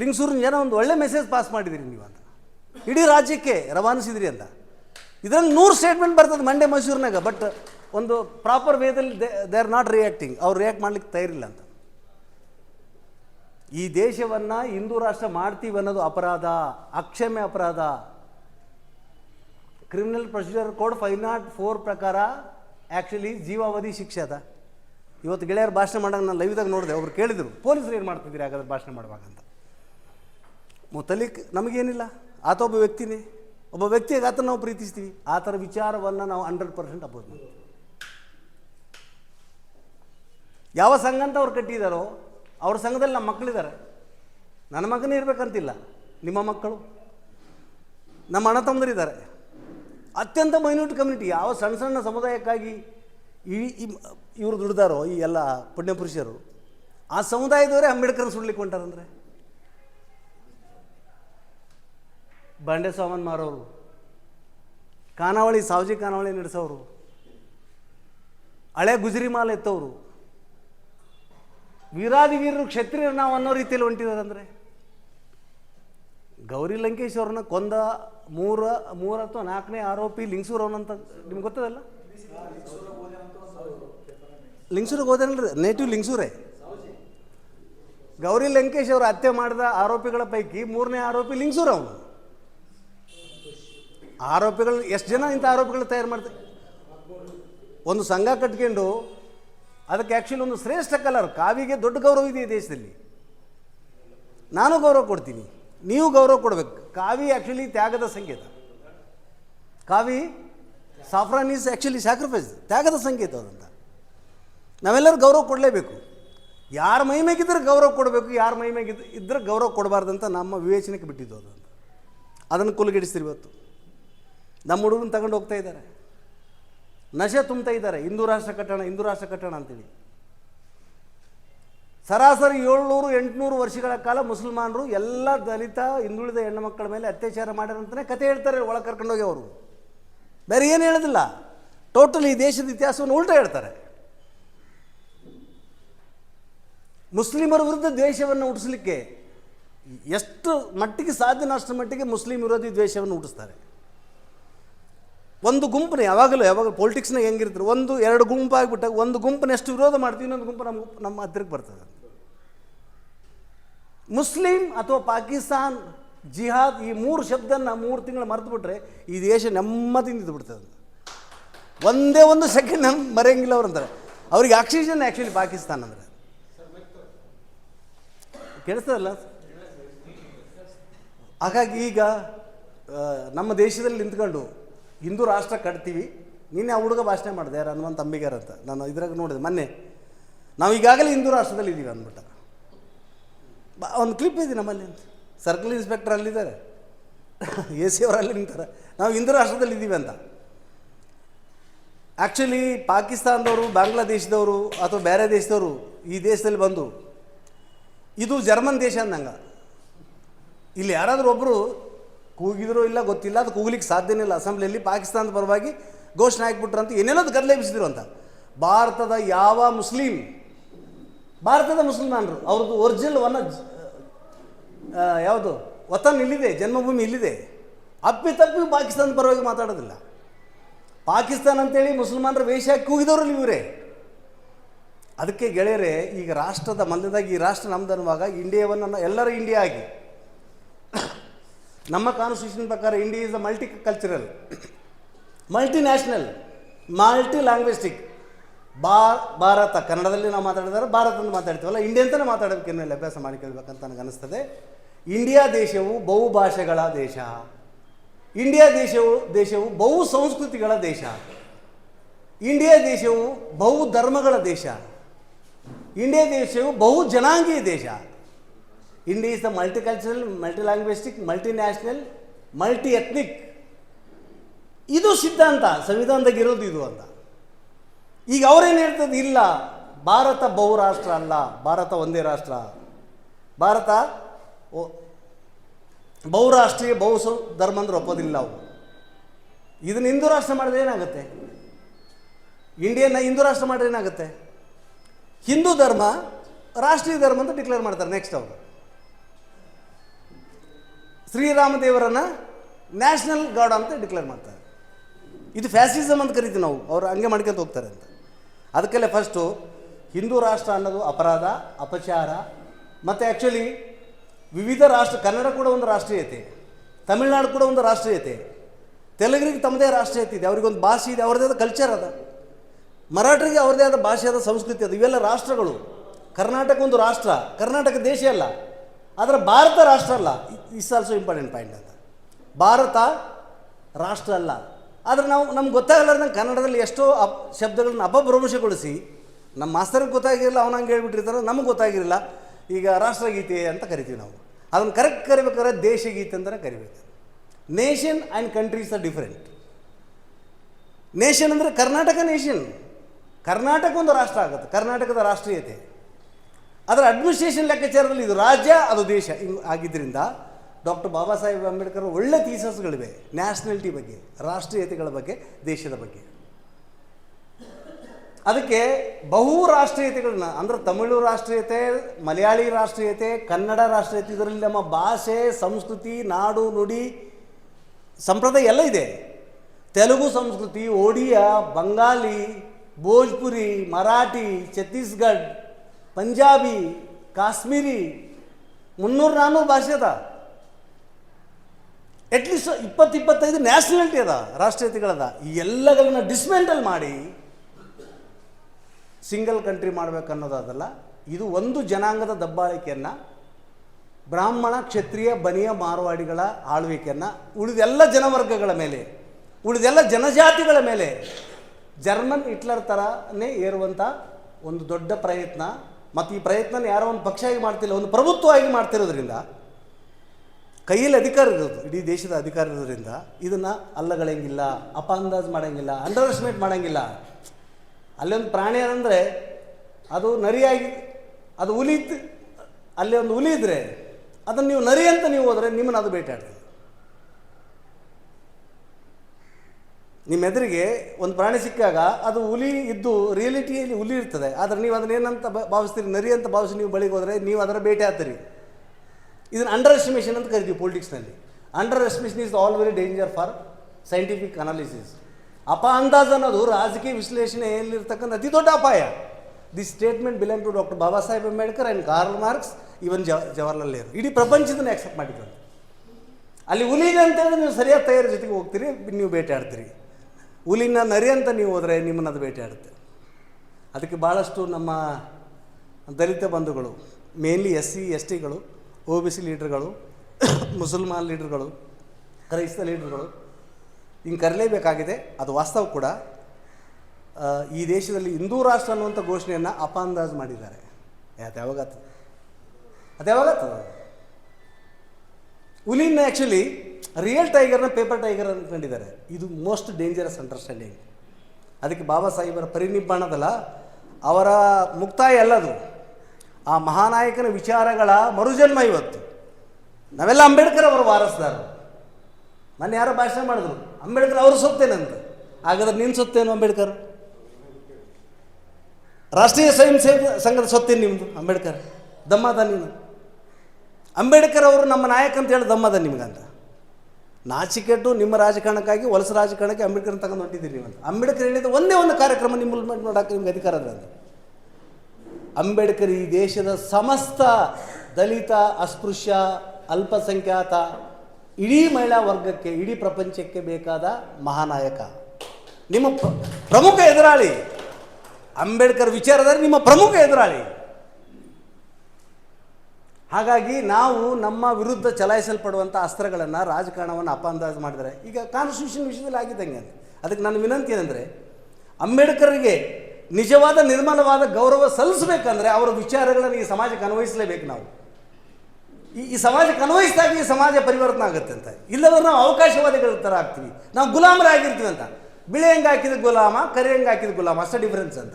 ಲಿಂಗಸೂರಿನ ಏನೋ ಒಂದು ಒಳ್ಳೆ ಮೆಸೇಜ್ ಪಾಸ್ ಮಾಡಿದಿರಿ ನೀವು ಅಂತ. ಇಡೀ ರಾಜ್ಯಕ್ಕೆ ರವಾನಿಸಿದ್ರಿ ಅಂತ. ಇದ್ರಲ್ಲಿ ನೂರು ಸ್ಟೇಟ್ಮೆಂಟ್ ಬರ್ತದೆ ಮಂಡ್ಯ ಮೈಸೂರಿನಾಗ ಬಟ್ ಒಂದು ಪ್ರಾಪರ್ ವೇದಲ್ಲಿ ದೇ ಆರ್ ನಾಟ್ ರಿಯಾಕ್ಟಿಂಗ್ ಅವ್ರು ರಿಯಾಕ್ಟ್ ಮಾಡ್ಲಿಕ್ಕೆ ತಯಾರಿಲ್ಲ ಅಂತ. ಈ ದೇಶವನ್ನು ಹಿಂದೂ ರಾಷ್ಟ್ರ ಮಾಡ್ತೀವಿ ಅನ್ನೋದು ಅಪರಾಧ, ಅಕ್ಷಮ್ಯ ಅಪರಾಧ. Criminal procedure code five not four ಪ್ರಕಾರ ಆ್ಯಕ್ಚುಲಿ ಜೀವಾವಧಿ ಶಿಕ್ಷೆ ಅದ. ಇವತ್ತು ಗೆಳೆಯರು ಭಾಷಣ ಮಾಡಂಗೆ ನಾನು ಲೈವ್ದಾಗ ನೋಡಿದೆ ಅವ್ರು ಕೇಳಿದರು, ಪೊಲೀಸರು ಏನು ಮಾಡ್ತಿದ್ದೀರಿ ಹಾಗಾದ್ರೆ ಭಾಷಣ ಮಾಡುವಾಗ? ಅಂತ. ಮುತಲಿಕ್ ನಮಗೇನಿಲ್ಲ. ಆತ ಒಬ್ಬ ವ್ಯಕ್ತಿನೇ. ಒಬ್ಬ ವ್ಯಕ್ತಿಯಾಗ ಆತ ನಾವು ಪ್ರೀತಿಸ್ತೀವಿ. ಆ ಥರ ವಿಚಾರವನ್ನು ನಾವು ಹಂಡ್ರೆಡ್ ಪರ್ಸೆಂಟ್ ಅಪೋಸ್ ಯಾವ ಸಂಘ ಅಂತ ಅವ್ರು ಕಟ್ಟಿದಾರೋ, ಅವ್ರ ಸಂಘದಲ್ಲಿ ನಮ್ಮ ಮಕ್ಕಳಿದ್ದಾರೆ ನನ್ನ ಮಗನೇ ಇರಬೇಕಂತಿಲ್ಲ. ನಿಮ್ಮ ಮಕ್ಕಳು. ನಮ್ಮ ಅಣ್ಣ ತಮ್ಮಂದಿರಿದ್ದಾರೆ. ಅತ್ಯಂತ ಮೈನ್ಯೂಟ್ ಕಮ್ಯುನಿಟಿ ಯಾವ ಸಣ್ಣ ಸಣ್ಣ ಸಮುದಾಯಕ್ಕಾಗಿ ಈ ಇವರು ದುಡ್ದಾರೋ, ಈ ಎಲ್ಲ ಪುಣ್ಯಪುರುಷರು, ಆ ಸಮುದಾಯದವರೇ ಅಂಬೇಡ್ಕರ್ ಸುಡ್ಲಿಕ್ಕೆ ಹೊಂಟಾರಂದ್ರೆ? ಬಂಡೆ ಸೋಮನ್ ಮಾರೋರು. ಖಾನಾವಳಿ ಸಾವಜಿ ಖಾನಾವಳಿ ನಡೆಸೋರು. ಹಳೆ ಗುಜರಿ ಮಾಲ್ ಎತ್ತವರು ವೀರಾದಿ ವೀರರು ಕ್ಷತ್ರಿಯರು ನಾವು ಅನ್ನೋ ರೀತಿಯಲ್ಲಿ ಹೊಂಟಿದಾರಂದ್ರೆ ಗೌರಿ ಲಂಕೇಶ್ ಅವ್ರನ್ನ ಕೊಂದ ಮೂರ ಮೂರ ಅಥವಾ ನಾಲ್ಕನೇ ಆರೋಪಿ ಲಿಂಗ್ಸೂರ್ ಅವನಂತ ನಿಮ್ಗೆ ಗೊತ್ತದಲ್ಲ? ಲಿಂಗ್ಸೂರಿಗೆ ಹೋದನಲ್ರಿ ನೇಟಿವ್ ಲಿಂಗ್ಸೂರೇ. ಗೌರಿ ಲಂಕೇಶ್ ಅವರು ಹತ್ಯೆ ಮಾಡಿದ ಆರೋಪಿಗಳ ಪೈಕಿ ಮೂರನೇ ಆರೋಪಿ ಲಿಂಗ್ಸೂರ್ ಅವನು. ಆರೋಪಿಗಳು, ಎಷ್ಟು ಜನ ಇಂಥ ಆರೋಪಿಗಳು ತಯಾರು ಮಾಡ್ತಾರೆ? ಒಂದು ಸಂಘ ಕಟ್ಕೊಂಡು ಅದಕ್ಕೆ ಆ್ಯಕ್ಚುಲಿ ಒಂದು ಶ್ರೇಷ್ಠ ಕಲರ್, ಕಾವಿಗೆ ದೊಡ್ಡ ಗೌರವ ಇದೆ ಈ ದೇಶದಲ್ಲಿ. ನಾನು ಗೌರವ ಕೊಡ್ತೀನಿ, ನೀವು ಗೌರವ ಕೊಡಬೇಕು. ಕಾವಿ ಆ್ಯಕ್ಚುಲಿ ತ್ಯಾಗದ ಸಂಕೇತ. ಕಾವಿ ಸಾಫ್ರಾನ್ ಈಸ್ ಆ್ಯಕ್ಚುಲಿ ಸ್ಯಾಕ್ರಿಫೈಸ್ ತ್ಯಾಗದ ಸಂಕೇತ ಅದಂತ ನಾವೆಲ್ಲರೂ ಗೌರವ ಕೊಡಲೇಬೇಕು. ಯಾರ ಮೈಮೇಗಿದ್ರೆ ಗೌರವ ಕೊಡಬೇಕು, ಯಾರ ಮೈಮೇಗಿದ್ ಇದ್ರೆ ಗೌರವ ಕೊಡಬಾರ್ದಂತ ನಮ್ಮ ವಿವೇಚನೆಗೆ ಬಿಟ್ಟಿದ್ದು ಅದಂತ ಅದನ್ನು ಕುಲಗೆಡಿಸ್ತೀರಿ ಇವತ್ತು. ನಮ್ಮ ಹುಡುಗನ ತಗೊಂಡು ಹೋಗ್ತಾ ಇದ್ದಾರೆ. ನಶೆ ತುಂಬ್ತಾ ಇದ್ದಾರೆ. ಹಿಂದೂ ರಾಷ್ಟ್ರ ಕಟ್ಟಣ ಹಿಂದೂ ರಾಷ್ಟ್ರ ಕಟ್ಟಣ ಅಂತೇಳಿ. ಸರಾಸರಿ ಏಳ್ನೂರು, ಎಂಟುನೂರು ವರ್ಷಗಳ ಕಾಲ ಮುಸಲ್ಮಾನರು ಎಲ್ಲ ದಲಿತ, ಹಿಂದುಳಿದ ಹೆಣ್ಣು ಮಕ್ಕಳ ಮೇಲೆ ಅತ್ಯಾಚಾರ ಮಾಡ್ಯಾರಂತಲೇ ಕತೆ ಹೇಳ್ತಾರೆ, ಒಳಗೆ ಕರ್ಕೊಂಡೋಗಿ ಅವರು. ಬೇರೆ ಏನು ಹೇಳೋದಿಲ್ಲ. ಟೋಟಲ್ ಈ ದೇಶದ ಇತಿಹಾಸವನ್ನು ಉಲ್ಟ ಹೇಳ್ತಾರೆ. ಮುಸ್ಲಿಮರ ವಿರುದ್ಧ ದ್ವೇಷವನ್ನು ಹುಟ್ಟಿಸ್ಲಿಕ್ಕೆ ಎಷ್ಟು ಮಟ್ಟಿಗೆ ಸಾಧ್ಯನ ಅಷ್ಟರ ಮಟ್ಟಿಗೆ ಮುಸ್ಲಿಂ ವಿರೋಧಿ ದ್ವೇಷವನ್ನು ಹುಟ್ಟಿಸ್ತಾರೆ. ಒಂದು ಗುಂಪನ್ನ ಯಾವಾಗಲೂ ಯಾವಾಗ ಪೊಲಿಟಿಕ್ಸ್ನಾಗ ಹೆಂಗಿರ್ತಾರೆ, ಒಂದು ಎರಡು ಗುಂಪು ಆಗಿಬಿಟ್ಟಾಗ ಒಂದು ಗುಂಪನ್ನ ಎಷ್ಟು ವಿರೋಧ ಮಾಡ್ತೀವಿ, ಇನ್ನೊಂದು ಗುಂಪು ನಮ್ಮ ನಮ್ಮ ಹತ್ತಿರಕ್ಕೆ ಬರ್ತದೆ. ಮುಸ್ಲಿಂ ಅಥವಾ ಪಾಕಿಸ್ತಾನ್ ಜಿಹಾದ್ ಈ ಮೂರು ಶಬ್ದನ ಮೂರು ತಿಂಗಳು ಮರೆತು ಬಿಟ್ರೆ ಈ ದೇಶ ನೆಮ್ಮದಿ ಇದ್ದು ಬಿಡ್ತದೆ ಒಂದೇ ಒಂದು ಸೆಕೆಂಡ್ ಮರೆಯಂಗಿಲ್ಲ ಅವ್ರು ಅಂತಾರೆ. ಅವ್ರಿಗೆ ಆಕ್ಸಿಜನ್ ಆ್ಯಕ್ಚುಲಿ ಪಾಕಿಸ್ತಾನ ಅಂದರೆ. ಕೇಳಿಸ್ತದಲ್ಲ? ಹಾಗಾಗಿ ಈಗ ನಮ್ಮ ದೇಶದಲ್ಲಿ ನಿಂತ್ಕೊಂಡು ಹಿಂದೂ ರಾಷ್ಟ್ರ ಕಟ್ತೀವಿ. ನೀನೇ ಆ ಹುಡುಗ ಭಾಷಣ ಮಾಡಿದೆ, ಯಾರು ಹನುಮಂತ ಅಂಬಿಗರ್ ಅಂತ. ನಾನು ಇದ್ರಾಗ ನೋಡಿದೆ, ಮೊನ್ನೆ. ನಾವು ಈಗಾಗಲೇ ಹಿಂದೂ ರಾಷ್ಟ್ರದಲ್ಲಿ ಇದ್ದೀವಿ ಅಂದ್ಬಿಟ್ಟ. ಒಂದು ಕ್ಲಿಪ್ ಇದೆ ನಮ್ಮಲ್ಲಿ ಅಂತ. ಸರ್ಕಲ್ ಇನ್ಸ್ಪೆಕ್ಟರ್ ಅಲ್ಲಿದ್ದಾರೆ. ಎ ಸಿ ಅವರು ಅಲ್ಲಿ ನಿಂತಾರೆ. ನಾವು ಹಿಂದೂ ರಾಷ್ಟ್ರದಲ್ಲಿ ಇದ್ದೀವಿ ಅಂತ. ಆ್ಯಕ್ಚುಲಿ ಪಾಕಿಸ್ತಾನದವರು, ಬಾಂಗ್ಲಾದೇಶದವರು ಅಥವಾ ಬೇರೆ ದೇಶದವರು ಈ ದೇಶದಲ್ಲಿ ಬಂದು, ಇದು ಜರ್ಮನ್ ದೇಶ ಅಂದಂಗ. ಇಲ್ಲಿ ಯಾರಾದರೂ ಒಬ್ಬರು ಕೂಗಿದ್ರೋ ಇಲ್ಲ ಗೊತ್ತಿಲ್ಲ, ಅದು ಕೂಗ್ಲಿಕ್ಕೆ ಸಾಧ್ಯನೇ ಇಲ್ಲ. ಅಸೆಂಬ್ಲಿಯಲ್ಲಿ ಪಾಕಿಸ್ತಾನದ ಪರವಾಗಿ ಘೋಷಣೆ ಹಾಕ್ಬಿಟ್ರು ಅಂತ ಏನೇನೋದು ಗದ್ದಲೆಬ್ಬಿಸಿದ್ರು ಅಂತ. ಭಾರತದ ಯಾವ ಮುಸ್ಲಿಂ, ಭಾರತದ ಮುಸಲ್ಮಾನರು, ಅವ್ರದ್ದು ಒರಿಜಿನಲ್ ಒನ್ ಯಾವುದು? ವತನ್ ಇಲ್ಲಿದೆ, ಜನ್ಮಭೂಮಿ ಇಲ್ಲಿದೆ. ಅಪ್ಪಿ ತಪ್ಪಿ ಪಾಕಿಸ್ತಾನದ ಪರವಾಗಿ ಮಾತಾಡೋದಿಲ್ಲ. ಪಾಕಿಸ್ತಾನ ಅಂತೇಳಿ ಮುಸಲ್ಮಾನರ ವೇಷ ಕೂಗಿದವರು ಇವರೇ. ಅದಕ್ಕೆ ಗೆಳೆಯರೇ, ಈಗ ರಾಷ್ಟ್ರದ ಮಧ್ಯದಾಗಿ ಈ ರಾಷ್ಟ್ರ ನಮ್ದನ್ನುವಾಗ ಇಂಡಿಯಾವನ್ನು ಎಲ್ಲರೂ ಇಂಡಿಯಾ ಆಗಿ. ನಮ್ಮ ಕಾನ್ಸ್ಟಿಟ್ಯೂಷನ್ ಪ್ರಕಾರ India is a multi cultural multi national multi linguistic ಬಾ, ಭಾರತ, ಕನ್ನಡದಲ್ಲಿ ನಾವು ಮಾತಾಡಿದ್ರೆ ಭಾರತ ಅಂತ ಮಾತಾಡ್ತೀವಲ್ಲ ಇಂಡಿಯಾ ಅಂತಲೇ ಮಾತಾಡೋದಕ್ಕೆ ಇನ್ನೆಲ್ಲ ಅಭ್ಯಾಸ ಮಾಡಿಕೊಳ್ಬೇಕಂತ ನನಗೆ ಅನಿಸ್ತದೆ. ಇಂಡಿಯಾ ದೇಶವು ಬಹುಭಾಷೆಗಳ ದೇಶ. ಇಂಡಿಯಾ ದೇಶವು ದೇಶವು ಬಹು ಸಂಸ್ಕೃತಿಗಳ ದೇಶ. ಇಂಡಿಯಾ ದೇಶವು ಬಹು ಧರ್ಮಗಳ ದೇಶ. ಇಂಡಿಯಾ ದೇಶವು ಬಹು ಜನಾಂಗೀಯ ದೇಶ. Is the multi cultural multi linguistic multi ethnic ಇದು ಸಿದ್ಧಾಂತ, ಸಂವಿಧಾನದಾಗ ಇರೋದು ಇದು ಅಂತ. ಈಗ ಅವ್ರೇನು ಹೇಳ್ತದೆ? ಇಲ್ಲ, ಭಾರತ ಬಹುರಾಷ್ಟ್ರ ಅಲ್ಲ, ಭಾರತ ಒಂದೇ ರಾಷ್ಟ್ರ. ಭಾರತ ಬಹುರಾಷ್ಟ್ರೀಯ ಬಹು ಸೌ ಧರ್ಮ ಅಂದ್ರೆ ಒಪ್ಪೋದಿಲ್ಲ ಅವು ಇದನ್ನು ಹಿಂದೂ ರಾಷ್ಟ್ರ ಮಾಡಿದ್ರೆ ಏನಾಗುತ್ತೆ? ಇಂಡಿಯನ್ನ ಹಿಂದೂ ರಾಷ್ಟ್ರ ಮಾಡಿದ್ರೆ ಏನಾಗುತ್ತೆ? ಹಿಂದೂ ಧರ್ಮ, ರಾಷ್ಟ್ರೀಯ ಧರ್ಮ ಅಂತ ಡಿಕ್ಲೇರ್ ಮಾಡ್ತಾರೆ ನೆಕ್ಸ್ಟ್ ಅವರು. ಶ್ರೀರಾಮದೇವರನ್ನು ನ್ಯಾಷನಲ್ ಗಾಡ್ ಅಂತ ಡಿಕ್ಲೇರ್ ಮಾಡ್ತಾರೆ. ಇದು ಫ್ಯಾಸಿಸಮ್ ಅಂತ ಕರಿತೀವಿ ನಾವು, ಅವ್ರು ಹಂಗೆ ಮಾಡ್ಕೊಂತ ಹೋಗ್ತಾರೆ ಅಂತ. ಅದಕ್ಕೆಲ್ಲ ಫಸ್ಟು ಹಿಂದೂ ರಾಷ್ಟ್ರ ಅನ್ನೋದು ಅಪರಾಧ, ಅಪಚಾರ, ಮತ್ತು ಆ್ಯಕ್ಚುಲಿ ವಿವಿಧ ರಾಷ್ಟ್ರ, ಕನ್ನಡ ಕೂಡ ಒಂದು ರಾಷ್ಟ್ರೀಯತೆ, ತಮಿಳುನಾಡು ಕೂಡ ಒಂದು ರಾಷ್ಟ್ರೀಯತೆ ತೆಲುಗರಿಗೆ ತಮ್ಮದೇ ರಾಷ್ಟ್ರೀಯತೆ ಇದೆ ಅವ್ರಿಗೊಂದು ಭಾಷೆ ಇದೆ ಅವ್ರದೇ ಆದ ಕಲ್ಚರ್ ಅದ. ಮರಾಠರಿಗೆ ಅವ್ರದ್ದೇ ಆದ ಭಾಷೆ, ಆದ ಸಂಸ್ಕೃತಿ ಅದು. ಇವೆಲ್ಲ ರಾಷ್ಟ್ರಗಳು. ಕರ್ನಾಟಕ ಒಂದು ರಾಷ್ಟ್ರ, ಕರ್ನಾಟಕ ದೇಶ ಅಲ್ಲ. ಆದರೆ ಭಾರತ ರಾಷ್ಟ್ರ ಅಲ್ಲ. ಇಸ್ ಆಲ್ಸೋ ಇಂಪಾರ್ಟೆಂಟ್ ಪಾಯಿಂಟ್ ಅಂತ. ಭಾರತ ರಾಷ್ಟ್ರ ಅಲ್ಲ. ಆದರೆ ನಾವು ನಮ್ಗೆ ಗೊತ್ತಾಗಲಾರ್ದಂಗೆ ಕನ್ನಡದಲ್ಲಿ ಎಷ್ಟೋ ಅಪ್ ಶಬ್ದಗಳನ್ನ ಅಪಭ್ರಂಶಗೊಳಿಸಿ ನಮ್ಮ ಮಾಸ್ತರಿಗೆ ಗೊತ್ತಾಗಿರಲಿಲ್ಲ ಅವನಂಗೆ ಹೇಳ್ಬಿಟ್ಟಿರ್ತಾರೆ ನಮಗೆ ಗೊತ್ತಾಗಿರಲಿಲ್ಲ ಈಗ ರಾಷ್ಟ್ರಗೀತೆ ಅಂತ ಕರಿತೀವಿ ನಾವು. ಅದನ್ನು ಕರೆಕ್ಟ್ ಕರಿಬೇಕಾದ್ರೆ ದೇಶಗೀತೆ ಅಂತಲೇ ಕರಿಬೇಕು. Nation and countries are different nation ಅಂದರೆ ಕರ್ನಾಟಕ ನೇಷನ್ ಕರ್ನಾಟಕ ಒಂದು ರಾಷ್ಟ್ರ ಆಗುತ್ತೆ. ಕರ್ನಾಟಕದ ರಾಷ್ಟ್ರೀಯತೆ. ಅದರ ಅಡ್ಮಿನಿಸ್ಟ್ರೇಷನ್ ಲೆಕ್ಕಾಚಾರದಲ್ಲಿ ಇದು ರಾಜ್ಯ, ಅದು ದೇಶ. ಆಗಿದ್ದರಿಂದ ಡಾಕ್ಟರ್ ಬಾಬಾ ಸಾಹೇಬ್ ಅಂಬೇಡ್ಕರ್ ಒಳ್ಳೆ ಥೀಸಸ್ಗಳಿವೆ ನ್ಯಾಷನಲಿಟಿ ಬಗ್ಗೆ, ರಾಷ್ಟ್ರೀಯತೆಗಳ ಬಗ್ಗೆ, ದೇಶದ ಬಗ್ಗೆ. ಅದಕ್ಕೆ ಬಹು ರಾಷ್ಟ್ರೀಯತೆಗಳನ್ನ, ಅಂದ್ರೆ ತಮಿಳು ರಾಷ್ಟ್ರೀಯತೆ, ಮಲಯಾಳಿ ರಾಷ್ಟ್ರೀಯತೆ, ಕನ್ನಡ ರಾಷ್ಟ್ರೀಯತೆ, ಇದರಲ್ಲಿ ನಮ್ಮ ಭಾಷೆ, ಸಂಸ್ಕೃತಿ, ನಾಡು, ನುಡಿ, ಸಂಪ್ರದಾಯ ಎಲ್ಲ ಇದೆ. ತೆಲುಗು ಸಂಸ್ಕೃತಿ, ಒಡಿಯಾ ಬಂಗಾಲಿ ಭೋಜ್ಪುರಿ, ಮರಾಠಿ ಛತ್ತೀಸ್ಗಢ್ ಪಂಜಾಬಿ, ಕಾಶ್ಮೀರಿ, ಮುನ್ನೂರು ನಾನ್ನೂರು ಭಾಷೆ ಅದ. ಅಟ್ಲೀಸ್ಟ್ ಇಪ್ಪತ್ತು ಇಪ್ಪತ್ತೈದು ನ್ಯಾಷನಾಲಿಟಿ ಅದ, ರಾಷ್ಟ್ರೀಯತೆಗಳದ. ಈ ಎಲ್ಲಗಳನ್ನ ಡಿಸ್ಮೆಂಟಲ್ ಮಾಡಿ ಸಿಂಗಲ್ ಕಂಟ್ರಿ ಮಾಡಬೇಕನ್ನೋದಾದಲ್ಲ ಇದು ಒಂದು ಜನಾಂಗದ ದಬ್ಬಾಳಿಕೆಯನ್ನು, ಬ್ರಾಹ್ಮಣ, ಕ್ಷತ್ರಿಯ, ಬನಿಯ, ಮಾರವಾಡಿಗಳ ಆಳ್ವಿಕೆಯನ್ನು ಉಳಿದೆಲ್ಲ ಜನವರ್ಗಗಳ ಮೇಲೆ ಉಳಿದೆಲ್ಲ ಜನಜಾತಿಗಳ ಮೇಲೆ, ಜರ್ಮನ್ ಹಿಟ್ಲರ್ ಥರನೇ ಏರುವಂಥ ಒಂದು ದೊಡ್ಡ ಪ್ರಯತ್ನ ಮತ್ತು ಈ ಪ್ರಯತ್ನ ಯಾರೋ ಒಂದು ಪಕ್ಷ ಆಗಿ ಮಾಡ್ತಿಲ್ಲ, ಒಂದು ಪ್ರಭುತ್ವವಾಗಿ ಮಾಡ್ತಿರೋದ್ರಿಂದ, ಕೈಯಲ್ಲಿ ಅಧಿಕಾರ ಇರೋದು, ಇಡೀ ದೇಶದ ಅಧಿಕಾರ ಇರೋದ್ರಿಂದ, ಇದನ್ನು ಅಲ್ಲಗಳಂಗಿಲ್ಲ ಅಪಅಂದಾಜು ಮಾಡೋಂಗಿಲ್ಲ ಅಂಡರ್ ಎಸ್ಟಿಮೇಟ್ ಮಾಡೋಂಗಿಲ್ಲ. ಅಲ್ಲೊಂದು ಪ್ರಾಣಿ ಅಂದರೆ ಅದು ನರಿಯಾಗಿ, ಅದು ಹುಲಿ ಅಲ್ಲಿ ಒಂದು ಹುಲಿ ಇದ್ದರೆ ಅದನ್ನು ನೀವು ನರಿ ಅಂತ ನೀವು ಹೋದರೆ ನಿಮ್ಮನ್ನು ಅದು ಭೇಟಿ ನಿಮ್ಮ ಎದುರಿಗೆ ಒಂದು ಪ್ರಾಣಿ ಸಿಕ್ಕಾಗ ಅದು ಹುಲಿ ಇದ್ದು ರಿಯಾಲಿಟಿಯಲ್ಲಿ ಹುಲಿ ಇರ್ತದೆ. ಆದರೆ ನೀವು ಅದನ್ನ ಏನಂತ ಭಾವಿಸ್ತೀರಿ? ನರಿ ಅಂತ ಭಾವಿಸಿ ನೀವು ಬಳಿಗೆ ಹೋದರೆ ನೀವು ಅದರ ಬೇಟೆ ಆಗ್ತೀರಿ. ಇದನ್ನು ಅಂಡರ್ ಎಸ್ಟಿಮೇಷನ್ ಅಂತ ಕರಿತೀವಿ ಪೊಲಿಟಿಕ್ಸ್ನಲ್ಲಿ underestimation is all very danger for scientific analysis ಅಪ ಅಂದಾಜು ಅನ್ನೋದು ರಾಜಕೀಯ ವಿಶ್ಲೇಷಣೆಯಲ್ಲಿರ್ತಕ್ಕಂಥ ಅತಿ ದೊಡ್ಡ ಅಪಾಯ. This statement belong to doctor Baba Saheb Ambedkar and Karl Marx even ಜವ Jawaharlal Nehru ಇಡೀ ಪ್ರಪಂಚದನ್ನ ಆಕ್ಸೆಪ್ಟ್ ಮಾಡಿದ್ರು. ಅಲ್ಲಿ ಹುಲಿಗೆ ಅಂತ ಹೇಳಿದ್ರೆ ನೀವು ಸರಿಯಾದ ತಯಾರಿ ಜೊತೆಗೆ ಹೋಗ್ತೀರಿ, ನೀವು ಬೇಟೆ ಆಡ್ತೀರಿ. ಹುಲಿನ ನರಿ ಅಂತ ನೀವು ಹೋದರೆ ನಿಮ್ಮನ್ನು ಅದು ಭೇಟಿ ಆಡುತ್ತೆ ಅದಕ್ಕೆ ಭಾಳಷ್ಟು ನಮ್ಮ ದಲಿತ ಬಂಧುಗಳು ಮೇನ್ಲಿ ಎಸ್ ಸಿ ಎಸ್ ಟಿಗಳು ಒ ಬಿ ಸಿ ಲೀಡ್ರ್ಗಳು, ಮುಸಲ್ಮಾನ್ ಲೀಡ್ರ್ಗಳು, ಕ್ರೈಸ್ತ ಲೀಡ್ರ್ಗಳು, ಹಿಂಗೆ ಕರಲೇಬೇಕಾಗಿದೆ. ಅದು ವಾಸ್ತವ ಕೂಡ ಈ ದೇಶದಲ್ಲಿ ಹಿಂದೂ ರಾಷ್ಟ್ರ ಅನ್ನುವಂಥ ಘೋಷಣೆಯನ್ನು ಅಪಾಂದಾಜ್ ಮಾಡಿದ್ದಾರೆ. ಅದು ಯಾವಾಗ ಅದು ಯಾವಾಗತ್ತದ ಹುಲಿನ ಆ್ಯಕ್ಚುಲಿ ರಿಯಲ್ ಟೈಗರ್ನ ಪೇಪರ್ ಟೈಗರ್ ಅಂದ್ಕೊಂಡಿದ್ದಾರೆ. ಇದು ಮೋಸ್ಟ್ ಡೇಂಜರಸ್ ಅಂಡರ್ಸ್ಟ್ಯಾಂಡಿಂಗ್ ಅದಕ್ಕೆ ಬಾಬಾ ಸಾಹೇಬರ ಪರಿನಿಬ್ಬಾಣದಲ್ಲ, ಅವರ ಮುಕ್ತಾಯ ಅಲ್ಲದು ಆ ಮಹಾನಾಯಕನ ವಿಚಾರಗಳ ಮರುಜನ್ಮ ಇವತ್ತು. ನಾವೆಲ್ಲ ಅಂಬೇಡ್ಕರ್ ಅವರ ವಾರಸ್ದಾರರು. ಮೊನ್ನೆ ಯಾರು ಭಾಷಣ ಮಾಡಿದ್ರು, ಅಂಬೇಡ್ಕರ್ ಅವರು ಸೊತ್ತೇನಂತ. ಹಾಗಾದ್ರೆ ನಿನ್ನ ಸುತ್ತೇನು ಅಂಬೇಡ್ಕರ್? ರಾಷ್ಟ್ರೀಯ ಸ್ವಯಂ ಸೇವ ಸಂಘದ ಸೊತ್ತೇನು ನಿಮ್ಮದು ಅಂಬೇಡ್ಕರ್? ದಮ್ಮದ ನೀನು. ಅಂಬೇಡ್ಕರ್ ಅವರು ನಮ್ಮ ನಾಯಕ ಅಂತ ಹೇಳಿ ದಮ್ಮದ ನಿಮಗಂತ. ನಾಚಿಕೆಟ್ಟು ನಿಮ್ಮ ರಾಜಕಾರಣಕ್ಕಾಗಿ, ವಲಸೆ ರಾಜಕಾರಣಕ್ಕೆ ಅಂಬೇಡ್ಕರ್ ತಗೊಂಡು ಹೊಂಟಿದ್ದೀರಿ ನೀವು ಅಂತ. ಅಂಬೇಡ್ಕರ್ ಹೇಳಿದ ಒಂದೇ ಒಂದು ಕಾರ್ಯಕ್ರಮ ನಿಮ್ಮ ನೋಡೋಕೆ ನಿಮ್ಗೆ ಅಧಿಕಾರ ಅದ ಅಂಬೇಡ್ಕರ್ ಈ ದೇಶದ ಸಮಸ್ತ ದಲಿತ, ಅಸ್ಪೃಶ್ಯ, ಅಲ್ಪಸಂಖ್ಯಾತ, ಇಡೀ ಮಹಿಳಾ ವರ್ಗಕ್ಕೆ, ಇಡೀ ಪ್ರಪಂಚಕ್ಕೆ ಬೇಕಾದ ಮಹಾನಾಯಕ. ನಿಮ್ಮ ಪ್ರ- ಪ್ರಮುಖ ಎದುರಾಳಿ ಅಂಬೇಡ್ಕರ್ ವಿಚಾರದಲ್ಲಿ ನಿಮ್ಮ ಪ್ರಮುಖ ಎದುರಾಳಿ. ಹಾಗಾಗಿ ನಾವು ನಮ್ಮ ವಿರುದ್ಧ ಚಲಾಯಿಸಲ್ಪಡುವಂಥ ಅಸ್ತ್ರಗಳನ್ನು ರಾಜಕಾರಣವನ್ನು ಅಪಾಂದಾಜ್ ಮಾಡಿದರೆ ಈಗ ಕಾನ್ಸ್ಟಿಟ್ಯೂಷನ್ ವಿಷಯದಲ್ಲಿ ಆಗಿದ್ದಂಗೆ ಅಂತ ಅದಕ್ಕೆ ನನ್ನ ವಿನಂತಿ ಏನಂದರೆ, ಅಂಬೇಡ್ಕರ್ಗೆ ನಿಜವಾದ ನಿರ್ಮಲವಾದ ಗೌರವ ಸಲ್ಲಿಸಬೇಕಂದ್ರೆ ಅವರ ವಿಚಾರಗಳನ್ನು ಈ ಸಮಾಜಕ್ಕೆ ಅನ್ವಯಿಸಲೇಬೇಕು ನಾವು. ಈ ಈ ಸಮಾಜಕ್ಕೆ ಅನ್ವಯಿಸಿದಾಗ ಈ ಸಮಾಜ ಪರಿವರ್ತನೆ ಆಗುತ್ತೆ ಅಂತ. ಇಲ್ಲದ್ರೆ ನಾವು ಅವಕಾಶವಾದಿಗಳ ಥರ ಆಗ್ತೀವಿ. ನಾವು ಗುಲಾಮರಾಗಿರ್ತೀವಿ ಅಂತ. ಬಿಳಿ ಹೆಂಗೆ ಹಾಕಿದ ಗುಲಾಮ, ಕರಿ ಹೆಂಗೆ ಹಾಕಿದ ಗುಲಾಮ, ಅಷ್ಟೇ ಡಿಫ್ರೆನ್ಸ್ ಅಂತ.